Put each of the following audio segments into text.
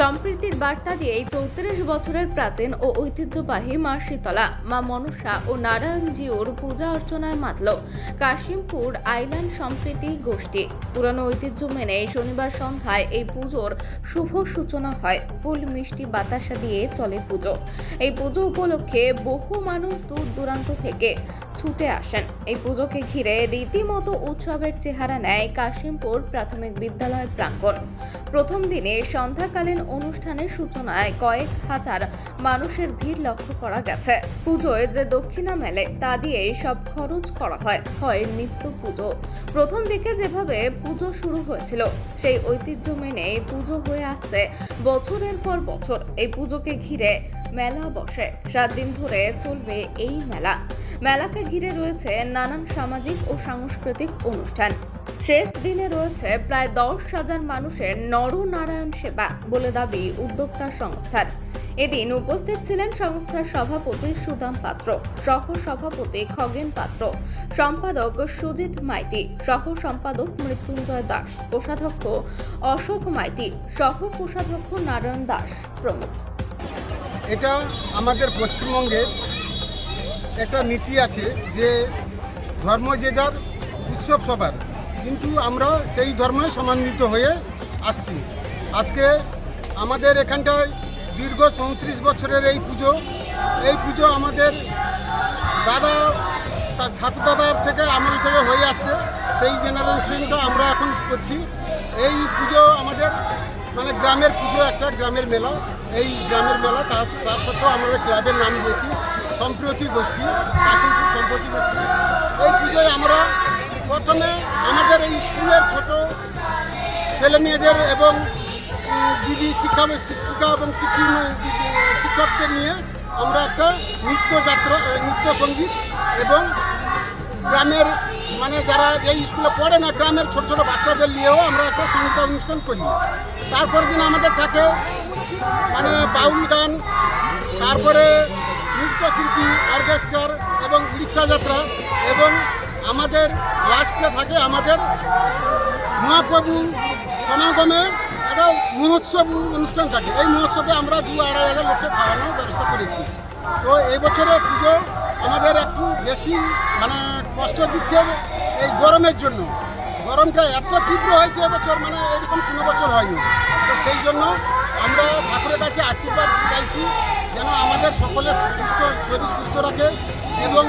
সম্প্রীতির বার্তা দিয়ে এই চৌত্রিশ বছরের প্রাচীন ও ঐতিহ্যবাহী মা শীতলা, মা মনসা ও নারায়ণজিওর পূজা অর্চনায় মাতল কাশিমপুর আইল্যান্ড সম্প্রীতি গোষ্ঠী। পুরানো ঐতিহ্য মেনে শনিবার সন্ধ্যায় এই পুজোর শুভ সূচনা হয়। ফুল, মিষ্টি, বাতাসা দিয়ে চলে পুজো। এই পুজো উপলক্ষে বহু মানুষ দূর দূরান্ত থেকে ছুটে আসেন। এই পুজোকে ঘিরে রীতিমতো উৎসবের চেহারা নেয় কাশিমপুর প্রাথমিক বিদ্যালয় প্রাঙ্গণ। প্রথম দিনে সন্ধ্যাকালীন অনুষ্ঠানের সূচনায় কয়েক হাজার মানুষের ভিড় লক্ষ্য করা গেছে। পুজোয় যে দক্ষিণা মেলে, তা দিয়ে সব খরচ করা হয় হয় নিত্য পুজো। প্রথম দিকে যেভাবে পুজো শুরু হয়েছিল, সেই ঐতিহ্য মেনে পুজো হয়ে আসছে বছরের পর বছর। এই পুজোকে ঘিরে মেলা বসে। সাত দিন ধরে চলবে এই মেলা। মেলাকে ঘিরে রয়েছে নানান সামাজিক ও সাংস্কৃতিক অনুষ্ঠান। শেষ দিনে রয়েছে প্রায় দশ হাজার মানুষের নরনারায়ণ সেবা বলে দাবি উদ্যোক্তা সংস্থার। এদিন উপস্থিত ছিলেন সংস্থার সভাপতি সুদাম পাত্র সহ সভাপতি খগেন পাত্র, সম্পাদক সুজিত মাইতি সহ সম্পাদক মৃত্যুঞ্জয় দাস, কোষাধ্যক্ষ অশোক মাইতি সহ কোষাধ্যক্ষ নারায়ণ দাস প্রমুখ। এটা আমাদের পশ্চিমবঙ্গের একটা নীতি আছে যে ধর্ম যে যার উৎসব সবার। কিন্তু আমরা সেই ধর্মে সমান্বিত হয়ে আসছি। আজকে আমাদের এখানটায় দীর্ঘ চৌত্রিশ বছরের এই পুজো। এই পুজো আমাদের দাদা ঠাকুর দাদার থেকে আমল থেকে হয়ে আসছে। সেই জেনারেশনটা আমরা এখন করছি। এই পুজো আমাদের মানে গ্রামের পুজো, একটা গ্রামের মেলা। এই গ্রামের মেলা, তার তার সত্ত্বেও আমাদের ক্লাবের নাম দিয়েছি, সম্প্রতি গোষ্ঠী, কাশিমপুর সম্প্রতি গোষ্ঠী। এই পুজোয় আমরা প্রথমে স্কুলের ছোট ছেলে মেয়েদের এবং দিদি শিক্ষা, শিক্ষিকা এবং শিক্ষি শিক্ষকদের নিয়ে আমরা একটা নৃত্য যাত্রা নৃত্য সংগীত এবং গ্রামের মানে যারা এই স্কুলে পড়ে না, গ্রামের ছোট ছোট বাচ্চাদের নিয়েও আমরা একটা সংগীত অনুষ্ঠান করি। তারপর দিন আমাদের থাকে মানে বাউল গান, তারপরে নৃত্যশিল্পী অর্কেস্ট্রার এবং উড়িষ্যা যাত্রা এবং আমাদের লাস্টে থাকে আমাদের মহাপ্রভু সমাগমে একটা মহোৎসব অনুষ্ঠান থাকে। এই মহোৎসবে আমরা দু আড়াই হাজার লোককে খাওয়ানোর ব্যবস্থা করেছি। তো এই বছরের পুজো আমাদের একটু বেশি মানে কষ্ট দিচ্ছে এই গরমের জন্য। গরমটা এত তীব্র হয়েছে এবছর মানে এরকম কোনো বছর হয়নি। তো সেই জন্য আমরা ঠাকুরের কাছে আশীর্বাদ চাইছি। আমাদের সকলের সুস্থ শরীর সুস্থ রাখে এবং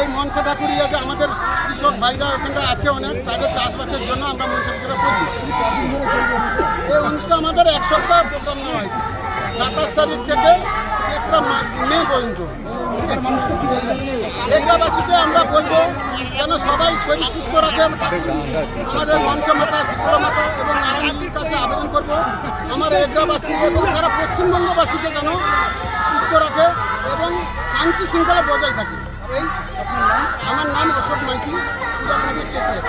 এই মনসা ঠাকুর ইয়াকে আমাদের কৃষক ভাইরা ওখানটা আছে অনেক, তাদের চাষবাসের জন্য আমরা মনসা পুজোটা করি এই অনুষ্ঠান আমাদের এক সপ্তাহ প্রোগ্রাম নেওয়া হয়েছে। সাতাশ তারিখ থেকে তেসরা মা- পর্যন্ত। এগ্রাবাসীকে আমরা বলব যেন সবাই শরীর সুস্থ রাখে। আমাদের মঞ্চ মাতা, শীতলা মাতা এবং নারায়ণীর কাছে আবেদন করব। আমার এগ্রাবাসী এবং সারা পশ্চিমবঙ্গবাসীকে যেন সুস্থ রাখে এবং শান্তি শৃঙ্খলা বজায় থাকে। এই আমার নাম অশোক মাইতি, পূজা কমিটির কেসের